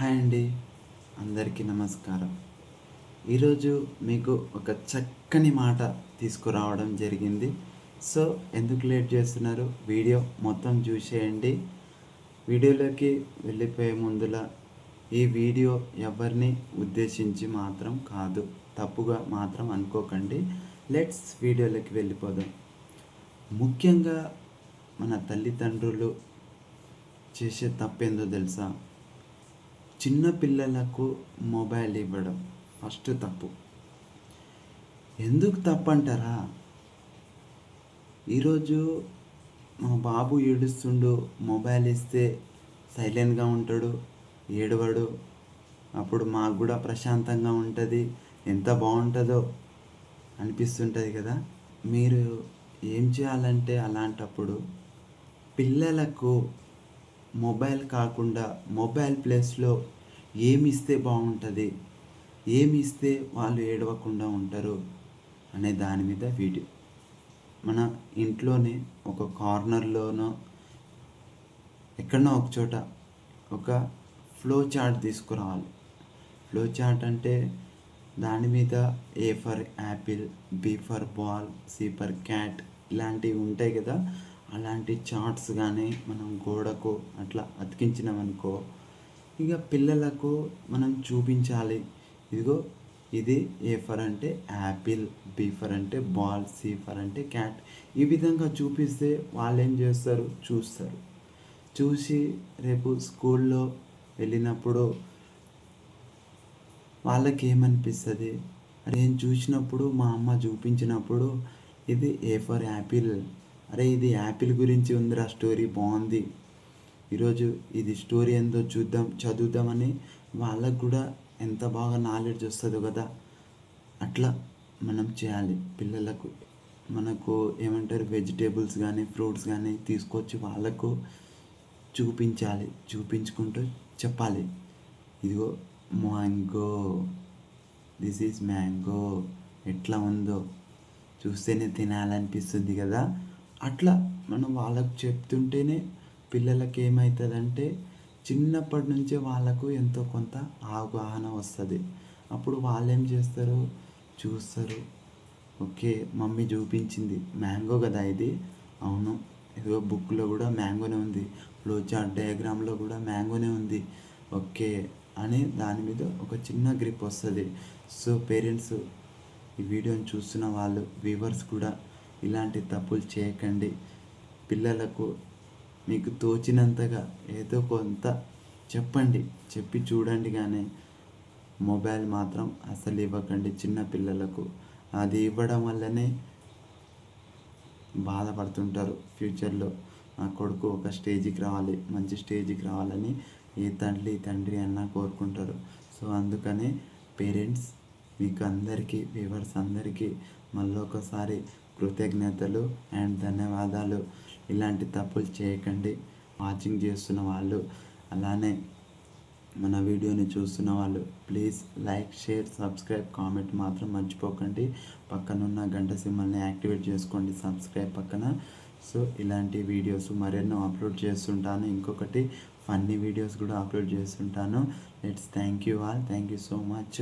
Hi అండి. అందరికీ నమస్కారం. ఈరోజు మీకు ఒక చక్కని మాట తీసుకురావడం జరిగింది. సో ఎందుకు లేట్ చేస్తున్నారు? వీడియో మొత్తం చూసేయండి. వీడియోలోకి వెళ్ళిపోయే ముందుల ఈ వీడియో ఎవరిని ఉద్దేశించి మాత్రం కాదు తప్పుగా మాత్రం అనుకోకండి. లెట్స్ వీడియోలోకి వెళ్ళిపోదాం. ముఖ్యంగా మన తల్లిదండ్రులు చేసే తప్పేందో తెలుసా? చిన్న పిల్లలకు మొబైల్ ఇవ్వడం ఫస్ట్ తప్పు. ఎందుకు తప్పు అంటారా ఈరోజు మా బాబు ఏడుస్తుండు మొబైల్ ఇస్తే సైలెంట్గా ఉంటాడు ఏడవడు. అప్పుడు మాకు కూడా ప్రశాంతంగా ఉంటుంది ఎంత బాగుంటుందో అనిపిస్తుంటుంది కదా. మీరు ఏం చేయాలంటే అలాంటప్పుడు పిల్లలకు మొబైల్ కాకుండా మొబైల్ ప్లేస్లో ఏమి ఇస్తే బాగుంటుంది? ఏమి ఇస్తే వాళ్ళు ఏడవకుండా ఉంటారు? అనే దాని మీద వీడియో. మన ఇంట్లోనే ఒక కార్నర్లోనో ఎక్కడనో ఒక చోట ఒక ఫ్లో చార్ట్ తీసుకురావాలి. ఫ్లో చార్ట్ అంటే దాని మీద A for apple B for ball C for cat ఇలాంటివి ఉంటాయి కదా. అలాంటి చార్ట్స్ కానీ మనం గోడకు అట్లా అతికించినామనుకో ఇక పిల్లలకు మనం చూపించాలి. ఇదిగో ఇది ఏ ఫర్ అంటే యాపిల్ బి ఫర్ అంటే బాల్ సి ఫర్ అంటే క్యాట్ ఈ విధంగా చూపిస్తే వాళ్ళు ఏం చేస్తారు? చూస్తారు. చూసి రేపు స్కూల్లో వెళ్ళినప్పుడు వాళ్ళకి ఏమనిపిస్తుంది నేను చూసినప్పుడు మా అమ్మ చూపించినప్పుడు ఇది ఏ ఫర్ యాపిల్ అరే ఇది యాపిల్ గురించి ఉందిరా స్టోరీ బాగుంది. ఈరోజు ఇది స్టోరీ ఏందో చూద్దాం చదువుదామని వాళ్ళకు కూడా ఎంత బాగా నాలెడ్జ్ వస్తుందో కదా. అట్లా మనం చేయాలి పిల్లలకు. మనకు ఏమంటారు వెజిటేబుల్స్ కానీ ఫ్రూట్స్ కానీ తీసుకొచ్చి వాళ్ళకు చూపించాలి. చూపించుకుంటూ చెప్పాలి. ఇదిగో మ్యాంగో. దిస్ ఈజ్ మ్యాంగో ఎట్లా ఉందో చూస్తేనే తినాలనిపిస్తుంది కదా. అట్లా మనం వాళ్ళకు చెప్తుంటేనే పిల్లలకి ఏమవుతుందంటే చిన్నప్పటి నుంచే వాళ్ళకు ఎంతో కొంత అవగాహన వస్తుంది. అప్పుడు వాళ్ళు ఏం చేస్తారు? చూస్తారు. ఓకే మమ్మీ చూపించింది. మ్యాంగో కదా ఇది? అవును. ఇదిగో బుక్లో కూడా మ్యాంగోనే ఉంది. ఫ్లో చార్ట్ డయాగ్రామ్లో కూడా మ్యాంగోనే ఉంది. ఓకే అని దాని మీద ఒక చిన్న గ్రిప్ వస్తుంది. సో పేరెంట్స్ ఈ వీడియోని చూస్తున్న వాళ్ళు వ్యూవర్స్ కూడా ఇలాంటి తప్పులు చేయకండి. పిల్లలకు మీకు తోచినంతగా ఏదో కొంత చెప్పండి. చెప్పి చూడండి కానీ మొబైల్ మాత్రం అసలు ఇవ్వకండి చిన్న పిల్లలకు. అది ఇవ్వడం వల్లనే బాధపడుతుంటారు ఫ్యూచర్లో. నా కొడుకు ఒక స్టేజ్కి రావాలి మంచి స్టేజ్కి రావాలని ఏ తల్లి తండ్రి అన్న కోరుకుంటారు. సో అందుకనే పేరెంట్స్ మీకు అందరికీ వ్యూవర్స్ అందరికీ మళ్ళీ ఒకసారి కృతజ్ఞతలు అండ్ ధన్యవాదాలు. ఇలాంటి తప్పులు చేయకండి. వాచింగ్ చేస్తున్న వాళ్ళు అలానే మన వీడియోని చూస్తున్న వాళ్ళు please like share subscribe comment మాత్రం మర్చిపోకండి. పక్కనున్న గంట సింహల్ని యాక్టివేట్ చేసుకోండి సబ్స్క్రైబ్ పక్కన. సో ఇలాంటి వీడియోస్ మరెన్నో అప్లోడ్ చేస్తుంటాను. ఇంకొకటి ఫన్నీ వీడియోస్ కూడా అప్లోడ్ చేస్తుంటాను. Let's thank you all. Thank you so much.